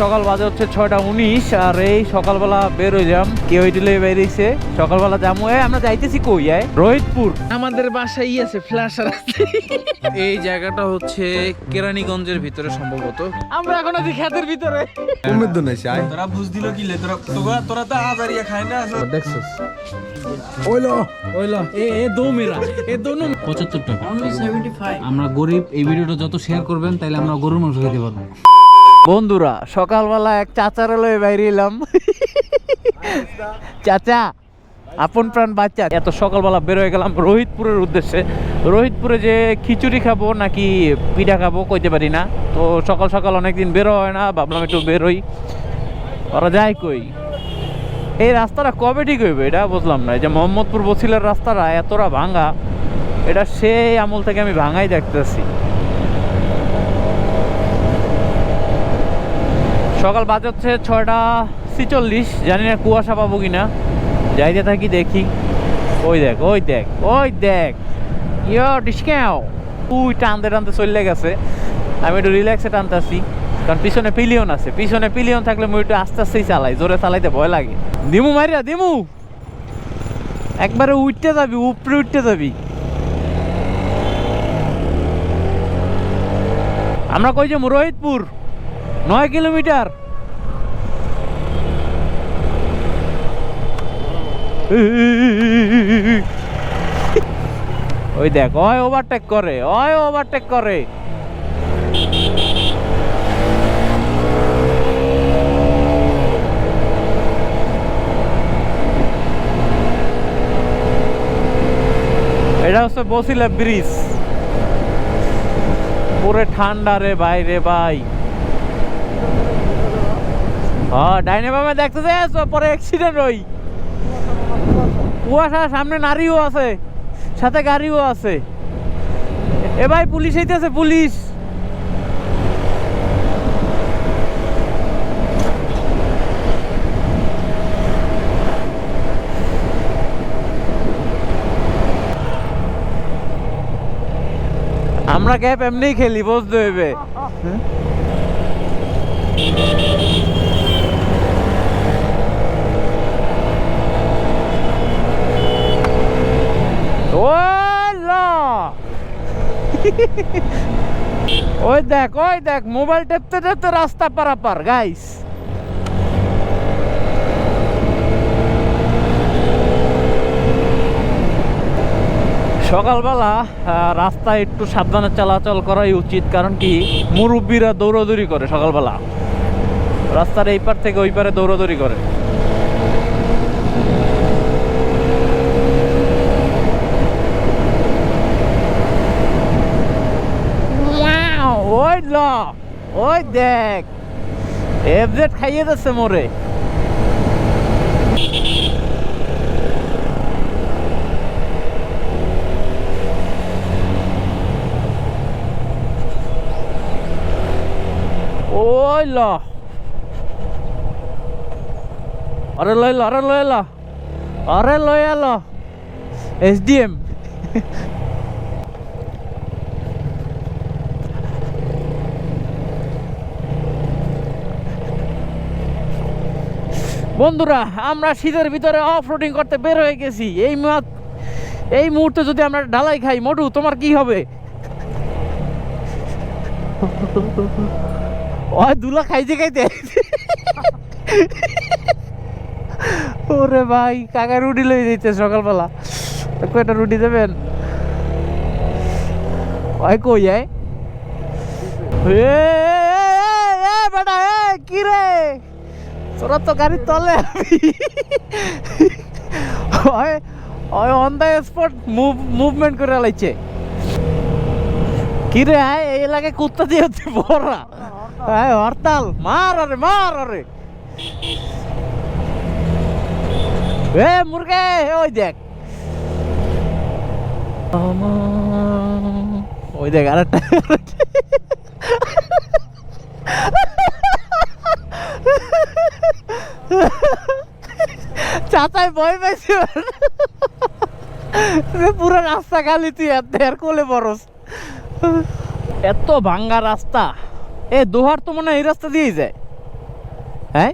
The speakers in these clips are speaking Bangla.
সকাল বাজে হচ্ছে ছয়টা উনিশ আর এই সকালবেলা বের হয়ে যাম কেউ হইটিলে বেরিয়েছে? সকালবেলা যাব এ আমরা যাইতেছি কই আয় রোহিতপুর। আমাদের বাসায় আছে ফ্ল্যাশার আছে। এই জায়গাটা হচ্ছে কেরানীগঞ্জের ভিতরে সম্ভবত। আমরা এখন আছি খেতের ভিতরে। উমেদ নাই চাই তোরা বুঝ দিল কি লে তোরা তোরা তোরা তো আজারিয়া খায় না দেখছস? ওইলো। ওইলা। এ এ দো মেরা এ দোনো পঁচাত্তর টাকা। আমরা গরিব এই ভিডিওটা যত শেয়ার করবেন তাহলে আমরা গরুর মাংস খেতে পারব। বন্ধুরা, সকালবেলা এক চাচার লয়ে বাইরে এলাম। চাচা, আপন প্রাণ বাচ্চা। এত সকালবেলা বের হয়ে গেলাম রোহিতপুরের উদ্দেশ্যে। রোহিতপুরে যে খিচুড়ি খাব নাকি পিঠা খাব কইতে পারি না। তো সকাল সকাল অনেকদিন বেরো হয় না, ভাবলাম একটু বেরোই ওরা যায় কই? এই রাস্তাটা কবে ঠিক হইবে এটা বুঝলাম না। যে মোহাম্মদপুর বছিলের রাস্তাটা এতটা ভাঙা, এটা সেই আমল থেকে আমি ভাঙাই দেখতেছি। সকাল বাজে হচ্ছে ছয়টা ছিচল্লিশ, জানি না কুয়াশা পাবো কিনা। যাইতে থাকি, দেখি। ওই দেখ ওই দেখ ওই দেখ। ইয়ো, ডিসকাও। টানতে টানতে চলে গেছে। আমি একটু রিল্যাক্সে টানতেছি, কারণ পিছনে পিলিয়ন আছে। পিছনে পিলিয়ন থাকলে মুই একটু আস্তে আস্তেই চালাই, জোরে চালাইতে ভয় লাগে। দিমু মারিয়া দিমু! একবারে উঠতে যাবি, উপরে উঠতে যাবি। আমরা কই যে রোহিতপুর। নয় কিলোমিটার। ওই দেখ, ওই ওভারটেক করে, ওই ওভারটেক করে। এটা হচ্ছে বসিলা ব্রিজ পুরে ঠান্ডা রে ভাই রে ভাই। হ্যাঁ ডাইনে বামে দেখতে যাচ্ছ পরে অ্যাক্সিডেন্ট হই কুয়াশা, সামনে নারীও আছে, সাথে গাড়িও আছে। এ ভাই পুলিশ হইতেছে পুলিশ। আমরা গ্যাপ এমনি খেলি, বুঝতে হইবে ওই ল। ওই দেখ ওই দেখ, মোবাইল টেপতে টেপতে রাস্তা পারাপার গাইস সকালবেলা রাস্তায় একটু সাবধানে চলাচল করাই উচিত, কারণ কি, মুরব্বীরা দৌড়াদৌড়ি করে সকালবেলা। রাস্তার এই পার থেকে ওই পারে দৌড়াদৌড়ি করে। ওই ল ওই দেখ এফজেড খাইয়ে যাচ্ছে মোরে ওই ল আরে লই ল আরে লই ল আরে লই বন্ধুরা, আমরা শীতের ভিতরে অফ রোডিং করতে বের হয়ে গেছি। এই এই মুহূর্তে যদি আমরা ঢালাই খাই মোটু তোমার কি হবে? ওই দুলা খাইতে খাইতে। ওরে ভাই, কাকা রুটি লই দিতে সকালবেলা। কয়টা রুটি দেবেন? ওই কই যায় এ বেটা এ কি রে তোরা তো গাড়ির তলে ওই on the spot move movement করে লাইছে। কি রে আয় এই এলাকায় কুত্তা দিয়ে হচ্ছে বড়রা। আয় হরতাল। মার আরে মার আরে এ, মুরগে, ওই দেখ। ওই দেখ, আরেকটা। চাচাই ভয় পাইছে। পুরো রাস্তা খালি তুই আর কোলে বরস। এত ভাঙ্গা রাস্তা। এ দোহার তো মনে এই রাস্তা দিয়েই যায়। হ্যাঁ?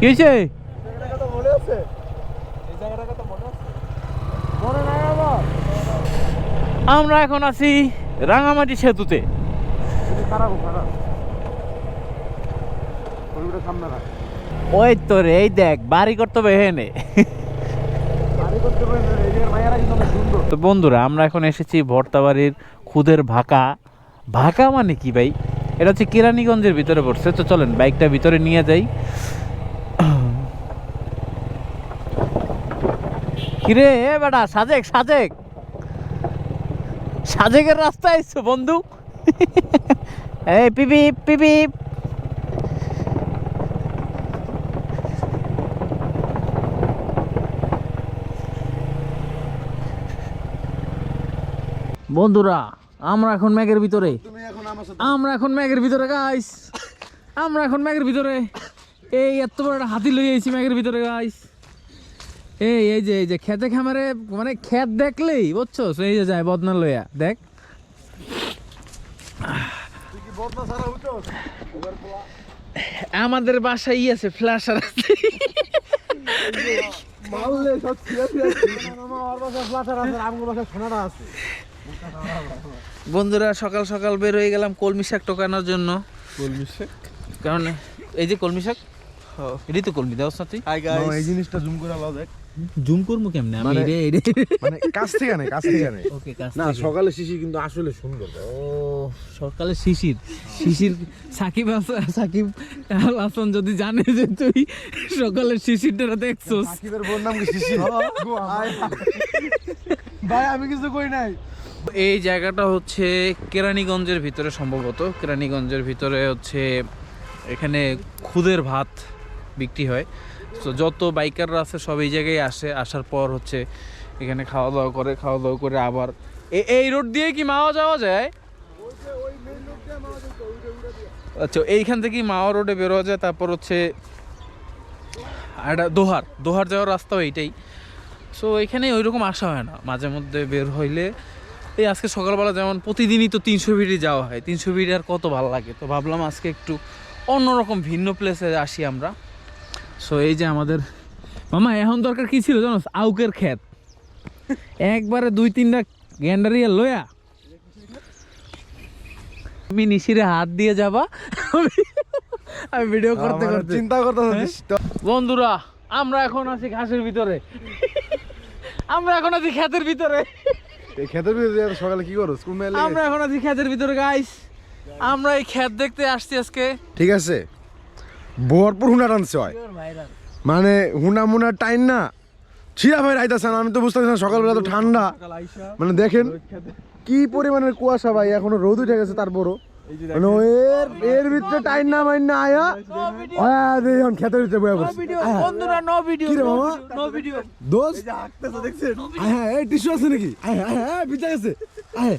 কি আমরা এখন আছি রাঙামাটি সেতুতে। ওই তো রে এই দেখ বাড়ি করতে হবে এখানে। তো বন্ধুরা আমরা এখন এসেছি ভর্তাবাড়ির খুদের ভাকা। ভাকা মানে কি ভাই? এটা হচ্ছে কেরানীগঞ্জের ভিতরে পড়ছে তো চলেন বাইকটা ভিতরে নিয়ে যাই। কিরে এ বেটা সাজেক সাজেক। সাজেকের রাস্তায় এসছো বন্ধু। এই পিপি পিপি বন্ধুরা আমরা এখন ম্যাগের ভিতরে। আমরা এখন ম্যাগের ভিতরে গাইস আমরা এখন ম্যাগের ভিতরে। এই এত বড় একটা হাতি লই আইছি ম্যাগের ভিতরে গাইস এই এই যে এই যে খেতে খামারে মানে খেত দেখলেই বুঝছ? এই যে যায় বদনা লইয়া দেখ। আমাদের বাসায় ই আছে ফ্ল্যাশার আছে। বন্ধুরা সকাল সকাল বের হয়ে গেলাম কলমি শাক টোকানোর জন্য কলমি শাক কারণ এই যে কলমি শাক এটাই তো কলমি দেওয়া সাথে এই জিনিসটা জুম করে লাও দেখ জুম করব কেমনে আমি মানে- রে রে মানে কাছ থেকে নেই কাছ থেকে নেই ওকে কাজ না সকালে শিশি কিন্তু আসলে সুন্দর ও সকালে শিশির শিশির সাকিব সাকিব আল হাসান যদি জানে যে তুই সকালে শিশিরটা দেখছস সাকিবের বোন নাম কি শিশি ভাই আমি কিছু কই নাই এই জায়গাটা হচ্ছে কেরানীগঞ্জের ভিতরে সম্ভবত। কেরানীগঞ্জের ভিতরে হচ্ছে এখানে খুদের ভাত বিক্রি হয়। তো যত বাইকাররা আছে সব এই জায়গায় আসে, আসার পর হচ্ছে এখানে খাওয়া দাওয়া করে খাওয়া দাওয়া করে আবার এই রোড দিয়ে কি মাওয়া যাওয়া যায়? আচ্ছা এইখান থেকে মাওয়া রোডে বেরোয়া যায়, তারপর হচ্ছে একটা দোহার দোহার যাওয়ার রাস্তাও এইটাই। সো এখানে ওইরকম আসা হয় না, মাঝে মধ্যে বের হইলে এই আজকে সকালবেলা যেমন প্রতিদিনই তো তিনশো ভিড়ি যাওয়া হয় তিনশো ভিড়ি আর কত ভালো লাগে? তো ভাবলাম আজকে একটু অন্যরকম ভিন্ন প্লেসে আসি আমরা। সো এই যে আমাদের মামা এখন দরকার কি ছিল জানো আউকের ক্ষেত। একবারে দুই তিনটা গ্যান্ডারিয়া লয়া তুমি নিশিরে হাত দিয়ে যাবা। আমি- ভিডিও করতে করতে। চিন্তা করতেছিস বন্ধুরা আমরা এখন আছি ঘাসের ভিতরে। আমরা এখন আছি ক্ষেতের ভিতরে। এই খেতের ভিতরে এত সকালে কি করো? স্কুল মেলে? আমরা এখন আছি ক্ষেতের ভিতরে গাইস আমরা এই ক্ষেত দেখতে আসছি আজকে। ঠিক আছে। ভরপুর হুনা টানছে হয়। মানে হুনা মুনা টাইম না। ছিড়া ভাই রাইতাছে না আমি তো বুঝতে পারছি না সকালবেলা তো ঠান্ডা। মানে দেখেন কি পরিমাণের কুয়াশা ভাই এখনও রোদ উঠে গেছে তারপরও এর এর ভিতরে টাইম না মাইন না আয়া। আয়া এখন খেতের ভিতরে বয়া বন্ধুরা নো ভিডিও। কি রে মামা? No video. হ্যাঁ এই টিস্যু আছে নাকি? আয়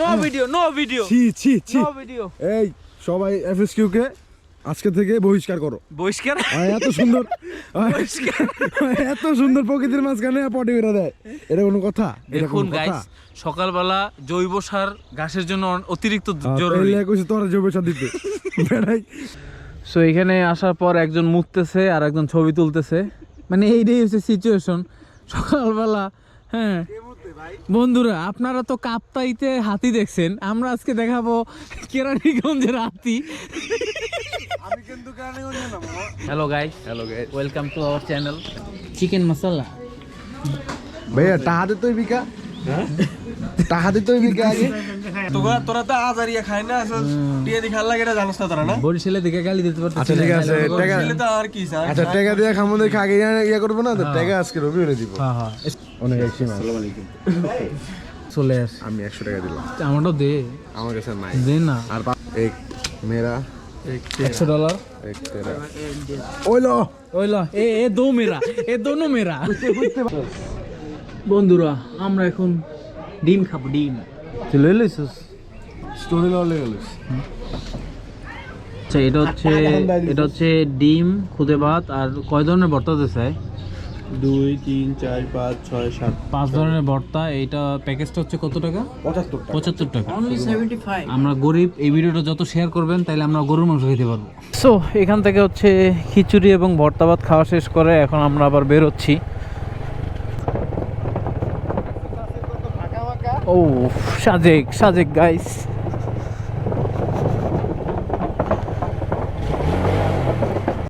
নো ভিডিও নো ভিডিও। ছি ছি ছি। No video. এই সবাই এফএসকিউ কে আজকে থেকে বহিষ্কার করো। বহিষ্কার? এত সুন্দর। এত সুন্দর প্রকৃতির মাঝখানে পটি বেরা দেয়। এটা কোনো কথা? এটা দেখুন গাইস সকালবেলা জৈব সার ঘাসের জন্য অতিরিক্ত জরুরি। কইছে তোরা জৈব সার দিতে। বেড়াই। সো এখানে আসার পর একজন মুততেছে আর একজন ছবি তুলতেছে। মানে এইটাই হচ্ছে সিচুয়েশন সকালবেলা হ্যাঁ। বন্ধুরা আপনারা তো কাপ্তাইতে হাতি দেখছেন। আমরা আজকে দেখাবো কেরানীগঞ্জের হাতি। Hello guys hello guys welcome to our channel chicken masala ভাইয়া টাহাতে তুই বিকা টাহাতে তুই বিকা আগে? তোরা তোরা তো আজারিয়া খায় না আসল টিয়া দি খাল লাগে এটা জানোস না তোরা না? বরিশালে দেখে গালি দিতে পারতেছি আচ্ছা ঠিক আছে টাকা দিলে তো আর কি স্যার? আচ্ছা টাকা দিয়ে খামো দেখে আগে ইয়া- ইয়া করব না তো? টাকা আজকে রবি এনে দিব। হ্যাঁ হ্যাঁ। অনেক একশো চলে আস। আমি একশো টাকা দিলাম। আমারটাও দে। আমার কাছে নাই। দে না। আর এক মেরা একশো ডলার? এক তেরা ওইলো। ওই ল এ এ দো মেরা এ দোনো মেরা। বন্ধুরা আমরা এখন ডিম খাব ডিম। তুই লই লইছিস? স্টোরি আচ্ছা এটা হচ্ছে এটা হচ্ছে ডিম খুদে ভাত আর কয় ধরনের ভর্তা দিছে দুই তিন চার পাঁচ ছয় সাত। পাঁচ ধরনের ভর্তা এইটা প্যাকেজটা হচ্ছে কত টাকা? পঁচাত্তর টাকা। পঁচাত্তর টাকা। আমরা গরিব এই ভিডিওটা যত শেয়ার করবেন তাহলে আমরা গরুর মাংস খেতে পারব। সো এখান থেকে হচ্ছে খিচুড়ি এবং ভর্তা ভাত খাওয়া শেষ করে এখন আমরা আবার বেরোচ্ছি ও সাজেক সাজেক গাইস